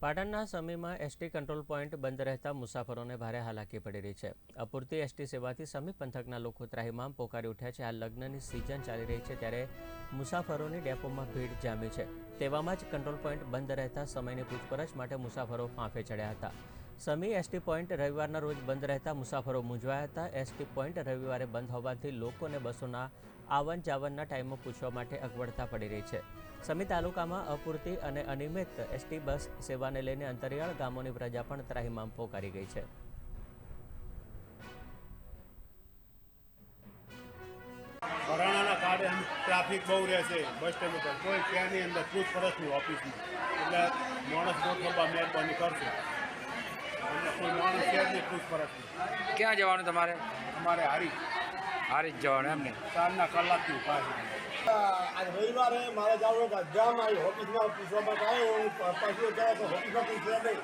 પાટણના સમીમાં ST control point બંધ રહેતા મુસાફરોને ભારે હાલાકી પડી રહી છે. અપૂરતી એસટી સેવાથી સમી પંથકના લોકો ત્રાહિમામ પોકારી ઉઠ્યા છે. આ લગ્નની સિઝન ચાલી રહી છે ત્યારે મુસાફરોની ડેપોમાં ભીડ જામી છે. તેવામાં જ કંટ્રોલ પોઈન્ટ બંધ રહેતા સમયની પૂછપરછ માટે મુસાફરો ફાંફે ચડ્યા હતા. સમી એસટી પોઈન્ટ રવિવારના રોજ બંધ રહેતા મુસાફરો મૂંઝવાયા હતા. એસટી પોઈન્ટ રવિવારે બંધ હોવાથી લોકોને બસોના આવન જાવનના ટાઈમો પૂછવા માટે અગવડતા પડી રહી છે. સમી તાલુકામાં અપૂરતી અને અનિયમિત એસટી બસ સેવાને લઈને અંતરિયાળ ગામોની પ્રજા પણ ત્રાહિમામ પોકારી ગઈ છે. વરાણાના કારણે ટ્રાફિક બહુ રહે છે બસ સ્ટેન્ડ ઉપર. કોઈ ક્યાંની અંદર પૂછપરછની ઓફિસમાં. એટલે માણસ ગોઠવવા મહેરબાની કરશે ક્યાં જવાનું તમારે? અમારે હારી હારી જ જવાનું એમને સાંજના કલાકથી ઊભા આજ રવિવારે મારે જવાનું હતું આવી ઓફિસમાં પૂછવા માટે આવ્યો હું. પાછું જાય તો ઓફિસમાં પૂછ્યા નહીં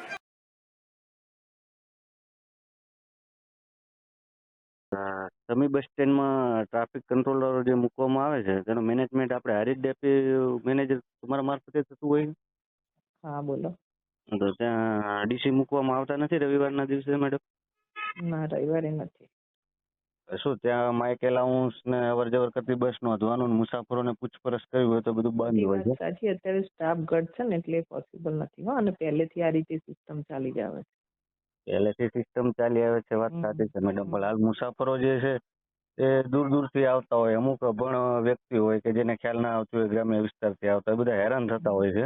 સમી બસ સ્ટેન્ડમાં ટ્રાફિક કંટ્રોલર જે મૂકવામાં આવે છે તેનું મેનેજમેન્ટ આપણે હારી ડેપી મેનેજર તમારા મારફતે થતું હોય હા બોલો. તો ત્યાં ડીસી મૂકવામાં આવતા નથી રવિવારના દિવસે મેડમ ના રવિવારે નથી. શું ત્યાં માઇક એલાઉન્સ ને અવર જવર કરતી બસ નોંધવાનું મુસાફરોને પૂછપરછ કરવી હોય તો બધું બંધ હોય છે. સાચી અત્યારે સ્ટાફ ઘટ છે ને એટલે પોસિબલ નથી હો અને પહેલેથી આ રીતે સિસ્ટમ ચાલી જ આવે છે. પહેલેથી સિસ્ટમ ચાલી આવે છે વાત સાચી છે મેડમ પણ હાલ મુસાફરો જે છે એ દૂર દૂરથી આવતા હોય અમુક અભણ વ્યક્તિ હોય કે જેને ખ્યાલ ના આવતું હોય ગ્રામ્ય વિસ્તારથી આવતા હોય બધા હેરાન થતા હોય છે.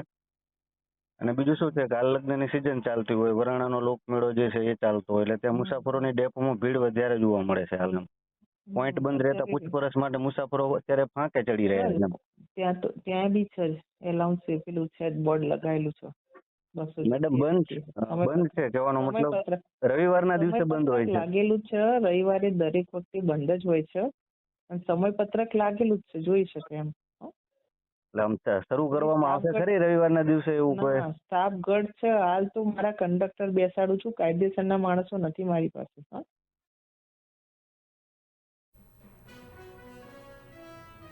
અને બીજું શું છે કે હાલ લગ્નની સિઝન ચાલતી હોય વરાણાનો લોકમેળો જે છે એ ચાલતો હોય એટલે ત્યાં. મુસાફરોની ડેપોમાં ભીડ વધારે જોવા મળે છે હાલમાં. પોઈન્ટ બંધ રહેતા પૂછપરછ માટે મુસાફરો અત્યારે ફાંકે ચડી રહ્યા છે. ત્યાં તો ત્યાં બી છે એલાઉન્સ પેલું છે બોર્ડ લગાવેલું છે. બસો મેડમ બંધ છે. બંધ છે કહેવાનો મતલબ રવિવારના દિવસે બંધ હોય છે. લાગેલું છે રવિવારે દરેક વખતે બંધ જ હોય છે. અને સમયપત્રક લાગેલું જ છે જોઈ શકે એમ. એટલે આમ શરૂ કરવામાં આવશે ખરી રવિવારના દિવસે એવું કોઈ? સ્ટાફ ઘટ છે હાલ તો મારા કંડક્ટર બેસાડું છું કાયદેસરના માણસો નથી મારી પાસે હા.